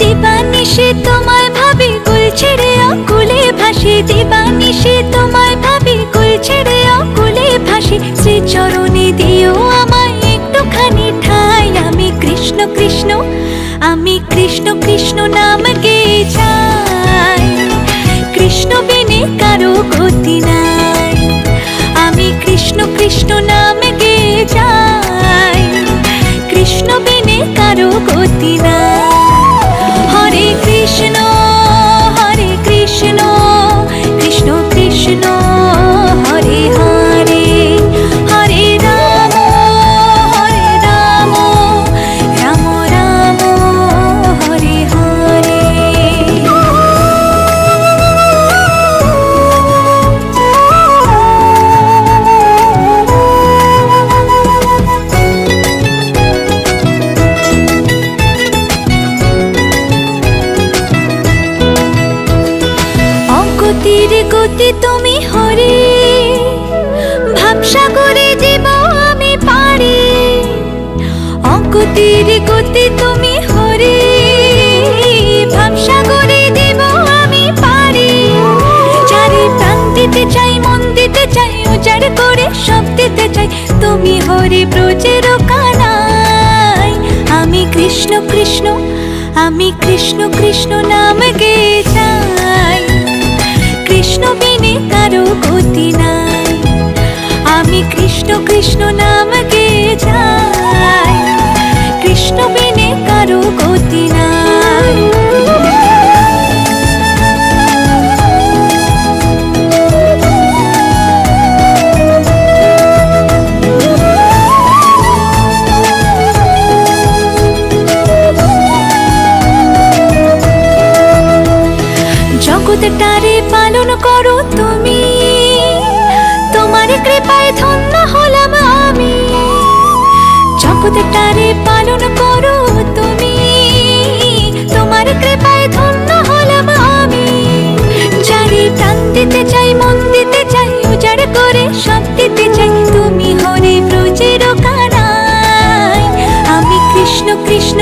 দিবানিশে তোমায় ভাবি কুল ছেড়ে অকুলে ভাসি। দিবানিশে তোমায় ভাবি কুল ছেড়ে অকুলে ভাসি। শ্রী চরণে দিও আমায় একটুখানি ঠাই। আমি কৃষ্ণ কৃষ্ণ, আমি কৃষ্ণ কৃষ্ণ নাম গে যাই কৃষ্ণ বিনে কারও গতি নাই। আমি কৃষ্ণ কৃষ্ণ নাম গে যাই কৃষ্ণ বিনে কারও গতি নাই। হরে গতি তুমি হরে। ভাবসাগরে জীব আমি পারি। অগতির গতি তুমি হরে। ভাবসাগরে দেব আমি পারি। চারি প্রাণ দিতে চাই, মন দিতে চাই উজাড় করে সব দিতে চাই, তুমি হরে ব্রজের কানাই আমি কৃষ্ণ কৃষ্ণ, আমি কৃষ্ণ কৃষ্ণ নাম গে যাই কৃষ্ণ বিনে কারও গতি নাই। আমি কৃষ্ণ কৃষ্ণ নাম গে যাই কৃষ্ণ বিনে কারও গতি নাই। জগৎটারে পালন করো তুমি। তোমার কৃপায় ধন্য হলাম আমি। জগৎটারে পালন করো তুমি। তোমার কৃপায় ধন্য হলাম আমি। যারে প্রাণ দিতে চাই, মন দিতে চাই উজাড় করে সব দিতে চাই, তুমি হরে ব্রজের কানাই আমি কৃষ্ণ কৃষ্ণ,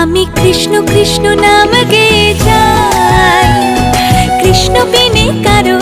আমি কৃষ্ণ কৃষ্ণ নাম গে যাই। কৃষ্ণ প্রেমে কারও